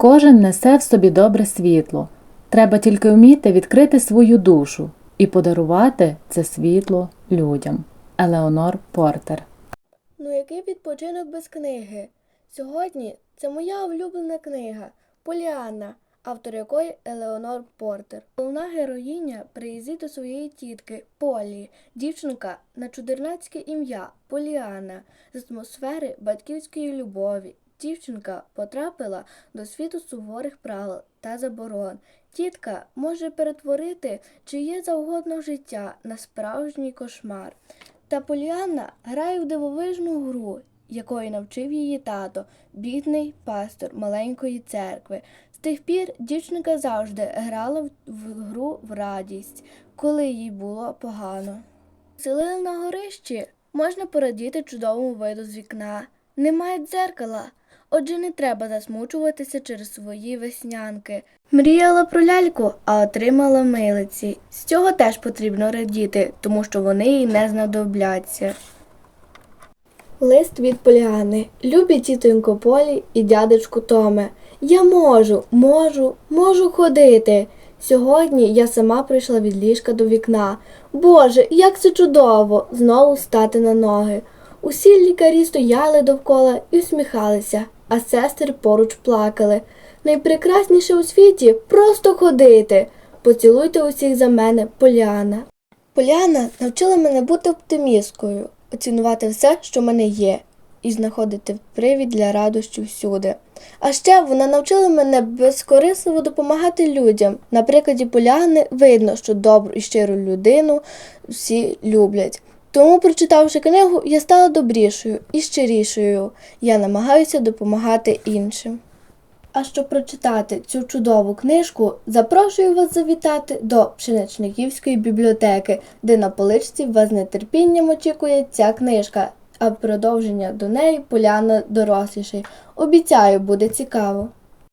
Кожен несе в собі добре світло. Треба тільки вміти відкрити свою душу і подарувати це світло людям. Елеонор Портер. Ну який відпочинок без книги? Сьогодні це моя улюблена книга Поліанна, автор якої Елеонор Портер. Головна героїня приїздить до своєї тітки Полі, дівчинка на чудернацьке ім'я Поліанна з атмосфери батьківської любові. Дівчинка потрапила до світу суворих правил та заборон. Тітка може перетворити чиє завгодно життя на справжній кошмар. Та Поліанна грає в дивовижну гру, якої навчив її тато, бідний пастор маленької церкви. З тих пір дівчинка завжди грала в- гру в радість, коли їй було погано. Селили на горищі можна порадіти чудовому виду з вікна. Немає дзеркала, отже не треба засмучуватися через свої веснянки. Мріяла про ляльку, а отримала милиці. З цього теж потрібно радіти, тому що вони їй не знадобляться. Лист від Поліани. Любі тітонько Полі і дядечку Томе. Я можу, можу, можу ходити. Сьогодні я сама прийшла від ліжка до вікна. Боже, як це чудово! Знову стати на ноги. Усі лікарі стояли довкола і усміхалися, а сестри поруч плакали. Найпрекрасніше у світі просто ходити. Поцілуйте усіх за мене, Поліана. Поліана навчила мене бути оптимісткою, оцінувати все, що в мене є, і знаходити привід для радощі всюди. А ще вона навчила мене безкорисливо допомагати людям. На прикладі Поліани видно, що добру і щиру людину всі люблять. Тому, прочитавши книгу, я стала добрішою і щирішою. Я намагаюся допомагати іншим. А щоб прочитати цю чудову книжку, запрошую вас завітати до Пшеничниківської бібліотеки, де на поличці вас з нетерпінням очікує ця книжка, а продовження до неї Поляна доросліший. Обіцяю, буде цікаво.